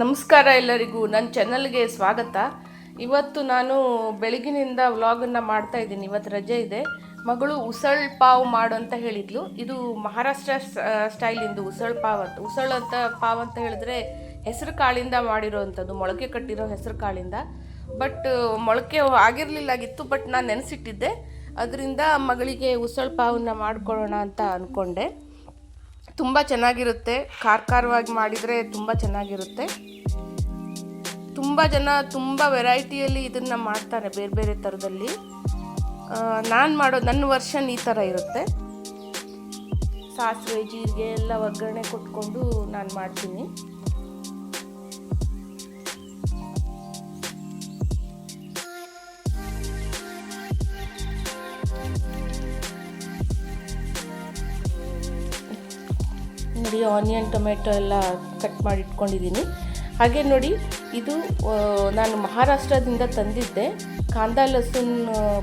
ನಮಸ್ಕಾರ ಎಲ್ಲರಿಗೂ. ನನ್ನ ಚಾನಲ್ಗೆ ಸ್ವಾಗತ. ಇವತ್ತು ನಾನು ಬೆಳಗಿನಿಂದ ವ್ಲಾಗನ್ನು ಮಾಡ್ತಾ ಇದ್ದೀನಿ. ಇವತ್ತು ರಜೆ ಇದೆ. ಮಗಳು ಉಸಳ್ ಪಾವ್ ಮಾಡು ಅಂತ ಹೇಳಿದ್ಲು. ಇದು ಮಹಾರಾಷ್ಟ್ರ ಸ್ಟೈಲಿಂದು ಉಸಳ್ ಪಾವ್ ಅಂತ. ಉಸಳ್ ಅಂತ, ಪಾವ್ ಅಂತ ಹೇಳಿದ್ರೆ ಹೆಸರು ಕಾಳಿಂದ ಮಾಡಿರೋವಂಥದ್ದು ಮೊಳಕೆ ಕಟ್ಟಿರೋ ಹೆಸರು ಕಾಳಿಂದ. ಬಟ್, ಮೊಳಕೆ ಆಗಿರಲಿಲ್ಲಾಗಿತ್ತು ಬಟ್ ನಾನು ನೆನೆಸಿಟ್ಟಿದ್ದೆ. ಅದರಿಂದ ಮಗಳಿಗೆ ಉಸಳ್ ಪಾವನ್ನ ಮಾಡ್ಕೊಳ್ಳೋಣ ಅಂತ ಅಂದ್ಕೊಂಡೆ ತುಂಬ ಚೆನ್ನಾಗಿರುತ್ತೆ. ಖಾರ ಖಾರವಾಗಿ ಮಾಡಿದರೆ ತುಂಬ ಚೆನ್ನಾಗಿರುತ್ತೆ. ತುಂಬ ಜನ ತುಂಬ ವೆರೈಟಿಯಲ್ಲಿ ಇದನ್ನು ಮಾಡ್ತಾರೆ ಬೇರೆ ಬೇರೆ ಥರದಲ್ಲಿ ನಾನು ಮಾಡೋ ನನ್ನ ವರ್ಷನ್ ಈ ಥರ ಇರುತ್ತೆ. ಸಾಸಿವೆ, ಜೀರಿಗೆ ಎಲ್ಲ ಒಗ್ಗರಣೆ ಕೊಟ್ಕೊಂಡು ನಾನು ಮಾಡ್ತೀನಿ. ನೋಡಿ ಆನಿಯನ್ ಟೊಮೆಟೊ ಎಲ್ಲ ಕಟ್ ಮಾಡಿ ಇಟ್ಕೊಂಡಿದ್ದೀನಿ ಹಾಗೆ ನೋಡಿ, ಇದು ನಾನು ಮಹಾರಾಷ್ಟ್ರದಿಂದ ತಂದಿದ್ದೆ. ಕಾಂದಾ ಲಸೂನ್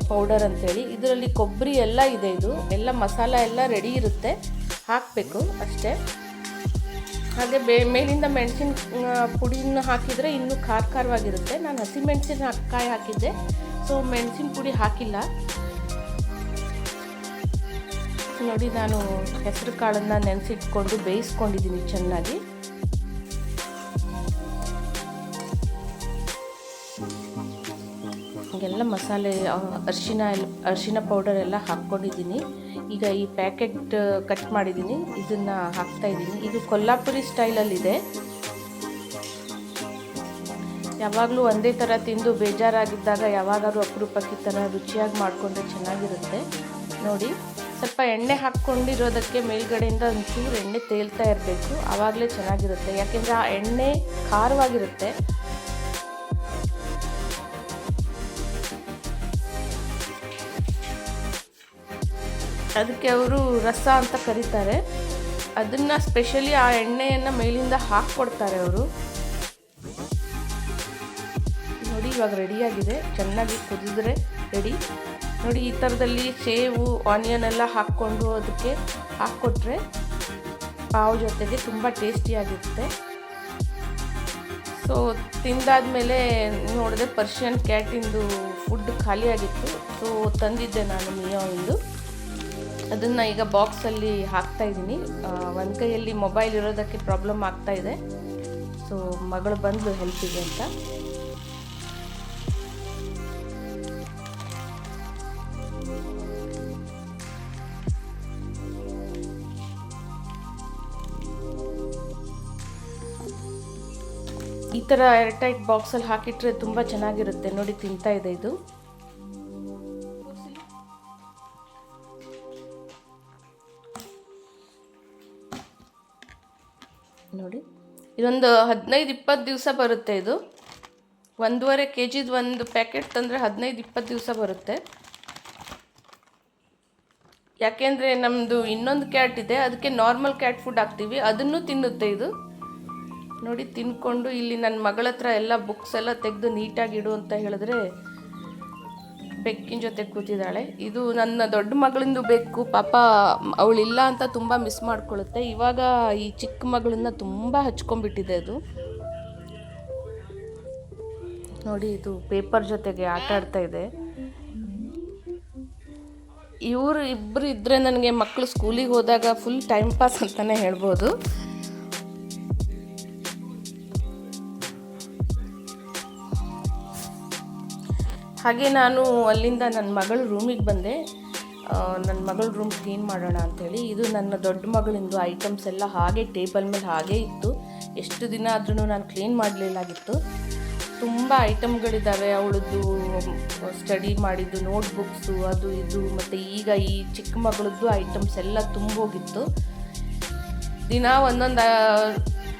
ಪೌಡರ್ ಅಂತೇಳಿ. ಇದರಲ್ಲಿ ಕೊಬ್ಬರಿ ಎಲ್ಲ ಇದೆ ಇದು. ಎಲ್ಲ ಮಸಾಲ ಎಲ್ಲ ರೆಡಿ ಇರುತ್ತೆ. ಹಾಕಬೇಕು ಅಷ್ಟೇ. ಹಾಗೆ ಬೇ, ಮೇಲಿಂದ ಮೆಣಸಿನ ಪುಡಿನ ಹಾಕಿದರೆ ಇನ್ನೂ ಖಾರ ಖಾರವಾಗಿರುತ್ತೆ. ನಾನು ಹಸಿಮೆಣಸಿನ ಕಾಯಿ ಹಾಕಿದ್ದೆ. ಸೊ ಮೆಣಸಿನ ಪುಡಿ ಹಾಕಿಲ್ಲ. ನೋಡಿ, ನಾನು ಹೆಸರು ಕಾಳನ್ನು ನೆನೆಸಿಟ್ಕೊಂಡು ಬೇಯಿಸ್ಕೊಂಡಿದ್ದೀನಿ ಚೆನ್ನಾಗಿ. ಎಲ್ಲ ಮಸಾಲೆ ಅರಿಶಿನ ಎಲ್ಲ, ಅರಿಶಿನ ಪೌಡರ್ ಎಲ್ಲ ಹಾಕ್ಕೊಂಡಿದ್ದೀನಿ. ಈಗ ಈ ಪ್ಯಾಕೆಟ್ ಕಟ್ ಮಾಡಿದ್ದೀನಿ. ಇದನ್ನು ಹಾಕ್ತಾ ಇದ್ದೀನಿ. ಇದು ಕೊಲ್ಲಾಪುರಿ ಸ್ಟೈಲಲ್ಲಿದೆ. ಯಾವಾಗಲೂ ಒಂದೇ ಥರ ತಿಂದು ಬೇಜಾರಾಗಿದ್ದಾಗ ಯಾವಾಗಾದ್ರೂ ಅಪರೂಪಕ್ಕೆ ಥರ ರುಚಿಯಾಗಿ ಮಾಡಿಕೊಂಡ್ರೆ ಚೆನ್ನಾಗಿರುತ್ತೆ. ನೋಡಿ, ಸ್ವಲ್ಪ ಎಣ್ಣೆ ಹಾಕ್ಕೊಂಡಿರೋದಕ್ಕೆ ಮೇಲ್ಗಡೆಯಿಂದ ಒಂಚೂರು ಎಣ್ಣೆ ತೇಲ್ತಾ ಇರಬೇಕು. ಆವಾಗಲೇ ಚೆನ್ನಾಗಿರುತ್ತೆ. ಯಾಕೆಂದರೆ ಆ ಎಣ್ಣೆ ಖಾರವಾಗಿರುತ್ತೆ. ಅದಕ್ಕೆ ಅವರು ರಸ ಅಂತ ಕರೀತಾರೆ. ಅದನ್ನು ಸ್ಪೆಷಲಿ ಆ ಎಣ್ಣೆಯನ್ನು ಮೇಲಿಂದ ಹಾಕ್ಕೊಡ್ತಾರೆ ಅವರು. ನೋಡಿ ಇವಾಗ ರೆಡಿಯಾಗಿದೆ ಚೆನ್ನಾಗಿ ಕುದಿದ್ರೆ ರೆಡಿ ನೋಡಿ ಈ ಥರದಲ್ಲಿ ಸೇವು ಆನಿಯನ್ ಎಲ್ಲ ಹಾಕ್ಕೊಂಡು ಅದಕ್ಕೆ ಹಾಕ್ಕೊಟ್ರೆ ಪಾವ್ ಜೊತೆಗೆ ತುಂಬ ಟೇಸ್ಟಿಯಾಗಿರುತ್ತೆ ಸೊ ತಿಂದಾದ್ಮೇಲೆ ನೋಡಿದೆ ಪರ್ಷಿಯನ್ ಕ್ಯಾಟಿಂದು ಫುಡ್ ಖಾಲಿಯಾಗಿತ್ತು. ಸೊ ತಂದಿದ್ದೆ ನಾನು ಮಿಯೋವಿಂದು ಅದನ್ನು ಈಗ ಬಾಕ್ಸಲ್ಲಿ ಹಾಕ್ತಾ ಇದ್ದೀನಿ. ಒಂದು ಕೈಯಲ್ಲಿ ಮೊಬೈಲ್ ಇರೋದಕ್ಕೆ ಪ್ರಾಬ್ಲಮ್ ಆಗ್ತಾ ಇದೆ. ಸೊ ಮಗಳು ಬಂದು ಹೆಲ್ಪಿಗೆ ಅಂತ. ಈ ಥರ ಏರ್ಟೈಟ್ ಬಾಕ್ಸಲ್ಲಿ ಹಾಕಿಟ್ರೆ ತುಂಬ ಚೆನ್ನಾಗಿರುತ್ತೆ. ನೋಡಿ, ತಿಂತಾ ಇದೆ ಇದು. ನೋಡಿ. ಇದೊಂದು ಹದಿನೈದು ಇಪ್ಪತ್ತು ದಿವಸ ಬರುತ್ತೆ ಇದು. ಒಂದೂವರೆ ಕೆ ಜಿದು ಒಂದು ಪ್ಯಾಕೆಟ್ ತಂದರೆ ಹದಿನೈದು ಇಪ್ಪತ್ತು ದಿವಸ ಬರುತ್ತೆ. ಯಾಕೆಂದರೆ ನಮ್ಮದು ಇನ್ನೊಂದು ಕ್ಯಾಟ್ ಇದೆ. ಅದಕ್ಕೆ ನಾರ್ಮಲ್ ಕ್ಯಾಟ್ ಫುಡ್ ಹಾಕ್ತೀವಿ. ಅದನ್ನು ತಿನ್ನುತ್ತೆ ಇದು. ನೋಡಿ, ತಿನ್ಕೊಂಡು ಇಲ್ಲಿ ನನ್ನ ಮಗಳ ಹತ್ರ ಎಲ್ಲ ಬುಕ್ಸ್ ಎಲ್ಲ ತೆಗೆದು ನೀಟಾಗಿ ಇಡು ಅಂತ ಹೇಳಿದ್ರೆ ಬೆಕ್ಕಿನ ಜೊತೆ ಕೂತಿದ್ದಾಳೆ. ಇದು ನನ್ನ ದೊಡ್ಡ ಮಗಳಿಂದು ಬೆಕ್ಕು. ಪಾಪ ಅವಳಿಲ್ಲ ಅಂತ ತುಂಬ ಮಿಸ್ ಮಾಡ್ಕೊಳ್ಳುತ್ತೆ. ಇವಾಗ ಈ ಚಿಕ್ಕ ಮಗಳನ್ನ ತುಂಬ ಹಚ್ಕೊಂಡ್ಬಿಟ್ಟಿದೆ ಅದು. ನೋಡಿ, ಇದು ಪೇಪರ್ ಜೊತೆಗೆ ಆಟ ಆಡ್ತಾ ಇದೆ. ಇವರು ಇಬ್ಬರು ಇದ್ದರೆ ನನಗೆ ಮಕ್ಕಳು ಸ್ಕೂಲಿಗೆ ಹೋದಾಗ ಫುಲ್ ಟೈಮ್ ಪಾಸ್ ಅಂತಲೇ ಹೇಳ್ಬೋದು. ಹಾಗೆ ನಾನು ಅಲ್ಲಿಂದ ನನ್ನ ಮಗಳ ರೂಮಿಗೆ ಬಂದೆ. ನನ್ನ ಮಗಳ ರೂಮ್ ಕ್ಲೀನ್ ಮಾಡೋಣ ಅಂಥೇಳಿ ಇದು ನನ್ನ ದೊಡ್ಡ ಮಗಳಿಂದು ಐಟಮ್ಸ್ ಎಲ್ಲ ಹಾಗೆ ಟೇಬಲ್ ಮೇಲೆ ಹಾಗೆ ಇತ್ತು. ಎಷ್ಟು ದಿನ ಆದ್ರೂ ನಾನು ಕ್ಲೀನ್ ಮಾಡಲಿಲ್ಲಾಗಿತ್ತು. ತುಂಬ ಐಟಮ್ಗಳಿದ್ದಾವೆ ಅವಳದ್ದು ಸ್ಟಡಿ ಮಾಡಿದ್ದು ನೋಟ್ಬುಕ್ಸು ಅದು ಇದು, ಮತ್ತು ಈಗ ಈ ಚಿಕ್ಕ ಮಗಳದ್ದು ಐಟಮ್ಸ್ ಎಲ್ಲ ತುಂಬೋಗಿತ್ತು. ದಿನ ಒಂದೊಂದು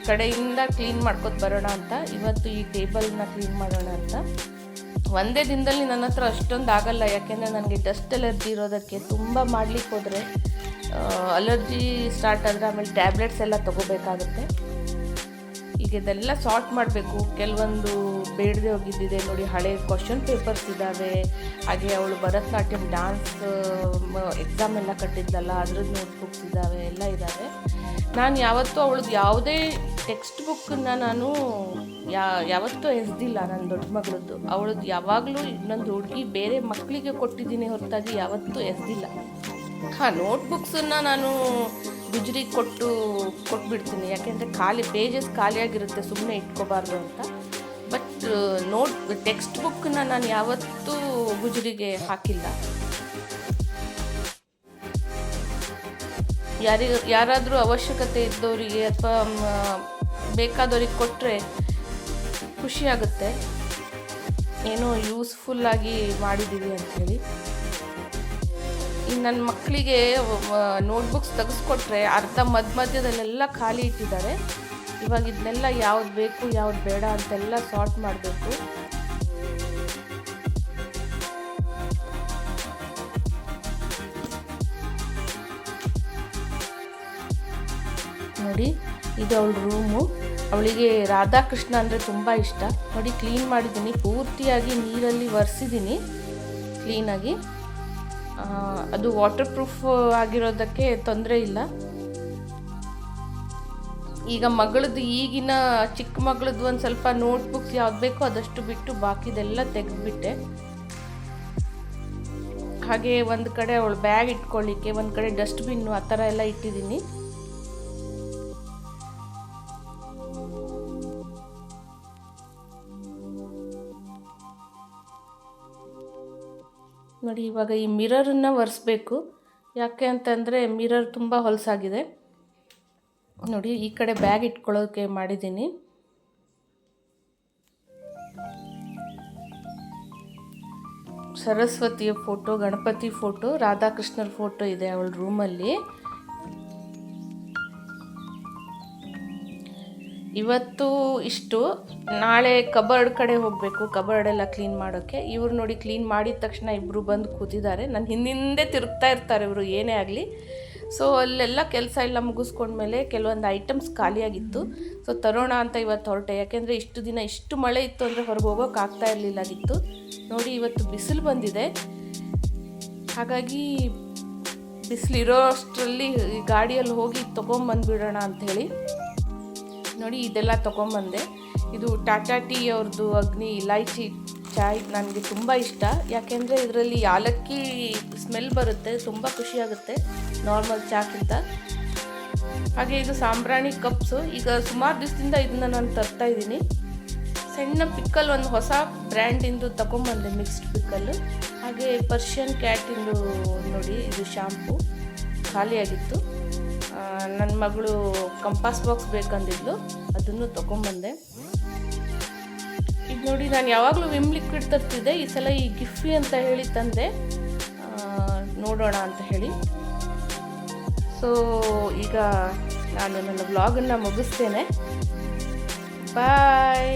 ಕಡೆಯಿಂದ ಕ್ಲೀನ್ ಮಾಡ್ಕೊತ ಬರೋಣ ಅಂತ. ಇವತ್ತು ಈ ಟೇಬಲ್ನ ಕ್ಲೀನ್ ಮಾಡೋಣ ಅಂತ. ಒಂದೇ ದಿನದಲ್ಲಿ ನನ್ನ ಹತ್ರ ಅಷ್ಟೊಂದು ಆಗಲ್ಲ, ಯಾಕೆಂದರೆ ನನಗೆ ಡಸ್ಟ್ ಅಲರ್ಜಿ ಇರೋದಕ್ಕೆ ತುಂಬ ಮಾಡ್ಲಿಕ್ಕೆ ಹೋದರೆ ಅಲರ್ಜಿ ಸ್ಟಾರ್ಟ್ ಆದರೆ ಆಮೇಲೆ ಟ್ಯಾಬ್ಲೆಟ್ಸ್ ಎಲ್ಲ ತೊಗೋಬೇಕಾಗುತ್ತೆ. ಈಗ ಇದೆಲ್ಲ ಸಾರ್ಟ್ ಮಾಡಬೇಕು. ಕೆಲವೊಂದು ಬೇಡದೆ ಹೋಗಿದ್ದಿದೆ ನೋಡಿ, ಹಳೆ ಕ್ವಶನ್ ಪೇಪರ್ಸ್ ಇದ್ದಾವೆ ಹಾಗೆ ಅವಳು ಭರತನಾಟ್ಯಂ ಡ್ಯಾನ್ಸ್ ಎಕ್ಸಾಮ್ ಎಲ್ಲ ಕಟ್ಟಿದ್ದಲ್ಲ, ಅದ್ರದ್ದು ನೋಟ್ಬುಕ್ಸ್ ಇದ್ದಾವೆ ಎಲ್ಲ ಇದ್ದಾವೆ ನಾನು ಯಾವತ್ತೂ ಅವಳದ್ದು ಯಾವುದೇ ಟೆಕ್ಸ್ಟ್ ಬುಕ್ಕನ್ನ ನಾನು ಯಾ, ಯಾವತ್ತೂ ಎಸ್ದಿಲ್ಲ ನನ್ನ ದೊಡ್ಡ ಮಗಳದ್ದು. ಅವಳದ್ದು ಯಾವಾಗಲೂ ಇನ್ನೊಂದು ಹುಡುಗಿ ಬೇರೆ ಮಕ್ಕಳಿಗೆ ಕೊಟ್ಟಿದ್ದೀನಿ ಹೊರತಾಗಿ ಯಾವತ್ತೂ ಎಸ್ದಿಲ್ಲ. ಹಾಂ ನೋಟ್ಬುಕ್ಸನ್ನು ನಾನು ಗುಜರಿಗೆ ಕೊಟ್ಟು ಕೊಟ್ಬಿಡ್ತೀನಿ. ಯಾಕೆಂದರೆ ಖಾಲಿ ಪೇಜಸ್ ಖಾಲಿಯಾಗಿರುತ್ತೆ ಸುಮ್ಮನೆ ಇಟ್ಕೋಬಾರ್ದು ಅಂತ. ಬಟ್ ನೋಟ್ ಟೆಕ್ಸ್ಟ್ ಬುಕ್ಕನ್ನ ನಾನು ಯಾವತ್ತೂ ಗುಜರಿಗೆ ಹಾಕಿಲ್ಲ. ಯಾರಿಗೆ ಯಾರಾದರೂ ಅವಶ್ಯಕತೆ ಇದ್ದವರಿಗೆ ಅಥವಾ ಬೇಕಾದವ್ರಿಗೆ ಕೊಟ್ಟರೆ ಖುಷಿಯಾಗುತ್ತೆ ಏನೋ ಯೂಸ್ಫುಲ್ಲಾಗಿ ಮಾಡಿದ್ದೀವಿ ಅಂಥೇಳಿ ಇನ್ನು ನನ್ನ ಮಕ್ಕಳಿಗೆ ನೋಟ್ಬುಕ್ಸ್ ತೆಗೆಸ್ಕೊಟ್ರೆ ಅರ್ಧ ಮಧ್ಯ ಮಧ್ಯದಲ್ಲೆಲ್ಲ ಖಾಲಿ ಇಟ್ಟಿದ್ದಾರೆ. ಇವಾಗ ಇದನ್ನೆಲ್ಲ ಯಾವ್ದು ಬೇಕು, ಯಾವ್ದು ಬೇಡ ಅಂತೆಲ್ಲ ಸಾರ್ಟ್ ಮಾಡಬೇಕು. ನೋಡಿ, ಇದು ಅವಳ ರೂಮು ಅವಳಿಗೆ ರಾಧಾಕೃಷ್ಣ ಅಂದರೆ ತುಂಬ ಇಷ್ಟ. ನೋಡಿ ಕ್ಲೀನ್ ಮಾಡಿದ್ದೀನಿ. ಪೂರ್ತಿಯಾಗಿ ನೀರಲ್ಲಿ ಒರೆಸಿದ್ದೀನಿ. ಕ್ಲೀನಾಗಿ ಅದು ವಾಟರ್ ಪ್ರೂಫ್ ಆಗಿರೋದಕ್ಕೆ ತೊಂದರೆ ಇಲ್ಲ. ಈಗ ಮಗಳದ್ದು ಈಗಿನ ಚಿಕ್ಕ ಮಗಳದ್ದು ಒಂದು ಸ್ವಲ್ಪ ನೋಟ್ಬುಕ್ಸ್ ಯಾವ್ದು ಬೇಕೋ ಅದಷ್ಟು ಬಿಟ್ಟು ಬಾಕಿದೆಲ್ಲ ತೆಗೆದುಬಿಟ್ಟೆ. ಹಾಗೆ ಒಂದು ಕಡೆ ಅವಳು ಬ್ಯಾಗ್ ಇಟ್ಕೊಳ್ಳಿಕ್ಕೆ ಒಂದು ಕಡೆ ಡಸ್ಟ್ಬಿನ್ನು ಆ ಥರ ಎಲ್ಲ ಇಟ್ಟಿದ್ದೀನಿ. ನೋಡಿ, ಇವಾಗ ಈ ಮಿರರನ್ನು ಒರೆಸ್ಬೇಕು. ಯಾಕೆ ಅಂತಂದರೆ ಮಿರರ್ ತುಂಬ ಹೊಲಸಾಗಿದೆ. ನೋಡಿ, ಈ ಕಡೆ ಬ್ಯಾಗ್ ಇಟ್ಕೊಳ್ಳೋಕೆ ಮಾಡಿದ್ದೀನಿ. ಸರಸ್ವತಿಯ ಫೋಟೋ, ಗಣಪತಿ ಫೋಟೋ, ರಾಧಾಕೃಷ್ಣರ ಫೋಟೋ ಇದೆ ಅವಳ ರೂಮಲ್ಲಿ. ಇವತ್ತು ಇಷ್ಟು. ನಾಳೆ ಕಬರ್ಡ್ ಕಡೆ ಹೋಗಬೇಕು. ಕಬರ್ಡ್ ಎಲ್ಲ ಕ್ಲೀನ್ ಮಾಡೋಕ್ಕೆ. ಇವ್ರು ನೋಡಿ ಕ್ಲೀನ್ ಮಾಡಿದ ತಕ್ಷಣ ಇಬ್ಬರು ಬಂದು ಕೂತಿದ್ದಾರೆ. ನನ್ನ ಹಿಂದಿಂದೆ ತಿರುಗ್ತಾ ಇರ್ತಾರೆ ಇವರು, ಏನೇ ಆಗಲಿ. ಸೊ ಅಲ್ಲೆಲ್ಲ ಕೆಲಸ ಎಲ್ಲ ಮುಗಿಸ್ಕೊಂಡ್ಮೇಲೆ ಕೆಲವೊಂದು ಐಟಮ್ಸ್ ಖಾಲಿಯಾಗಿತ್ತು. ಸೊ ತರೋಣ ಅಂತ ಇವತ್ತು ಹೊರಟೆ. ಯಾಕೆಂದರೆ ಇಷ್ಟು ದಿನ ಇಷ್ಟು ಮಳೆ ಇತ್ತು ಅಂದರೆ ಹೊರಗೆ ಹೋಗೋಕೆ ಆಗ್ತಾ ಇರಲಿಲ್ಲಾಗಿತ್ತು. ನೋಡಿ, ಇವತ್ತು ಬಿಸಿಲು ಬಂದಿದೆ. ಹಾಗಾಗಿ ಬಿಸಿಲಿರೋ ಅಷ್ಟರಲ್ಲಿ ಗಾಡಿಯಲ್ಲಿ ಹೋಗಿ ತೊಗೊಂಬಂದ್ಬಿಡೋಣ ಅಂಥೇಳಿ ನೋಡಿ ಇದೆಲ್ಲ ತೊಗೊಂಬಂದೆ. ಇದು ಟಾಟಾ ಟೀ ಅವ್ರದ್ದು ಅಗ್ನಿ ಇಲಾಯ್ಚಿ ಚಾಯ್ ನನಗೆ ತುಂಬ ಇಷ್ಟ. ಯಾಕೆಂದರೆ ಇದರಲ್ಲಿ ಯಾಲಕ್ಕಿ ಸ್ಮೆಲ್ ಬರುತ್ತೆ, ತುಂಬ ಖುಷಿಯಾಗುತ್ತೆ ನಾರ್ಮಲ್ ಚಾಕ್ಕಿಂತ. ಹಾಗೆ ಇದು ಸಾಂಬ್ರಾಣಿ ಕಪ್ಸು. ಈಗ ಸುಮಾರು ದಿವಸದಿಂದ ಇದನ್ನ ನಾನು ತರ್ತಾ ಇದ್ದೀನಿ. ಸಣ್ಣ ಪಿಕ್ಕಲ್ ಒಂದು ಹೊಸ ಬ್ರ್ಯಾಂಡಿಂದು ತಗೊಂಬಂದೆ ಮಿಕ್ಸ್ಡ್ ಪಿಕ್ಕಲ್ಲು ಹಾಗೆ ಪರ್ಷಿಯನ್ ಕ್ಯಾಟಿಂದು ನೋಡಿ, ಇದು ಶ್ಯಾಂಪು ಖಾಲಿಯಾಗಿತ್ತು. ನನ್ನ ಮಗಳು ಕಂಪಾಸ್ ಬಾಕ್ಸ್ ಬೇಕಂದಿದ್ಲು ಅದನ್ನು ತೊಗೊಂಬಂದೆ ಈಗ ನೋಡಿ, ನಾನು ಯಾವಾಗಲೂ ವಿಮ್ ಲಿಕ್ವಿಡ್ ತರ್ತಿದ್ದೆ. ಈ ಸಲ ಈ ಗಿಫ್ಟಿ ಅಂತ ಹೇಳಿ ತಂದೆ. ನೋಡೋಣ ಅಂತ ಹೇಳಿ. ಸೊ ಈಗ ನಾನು ನನ್ನ ವ್ಲಾಗನ್ನು ಮುಗಿಸ್ತೇನೆ. ಬಾಯ್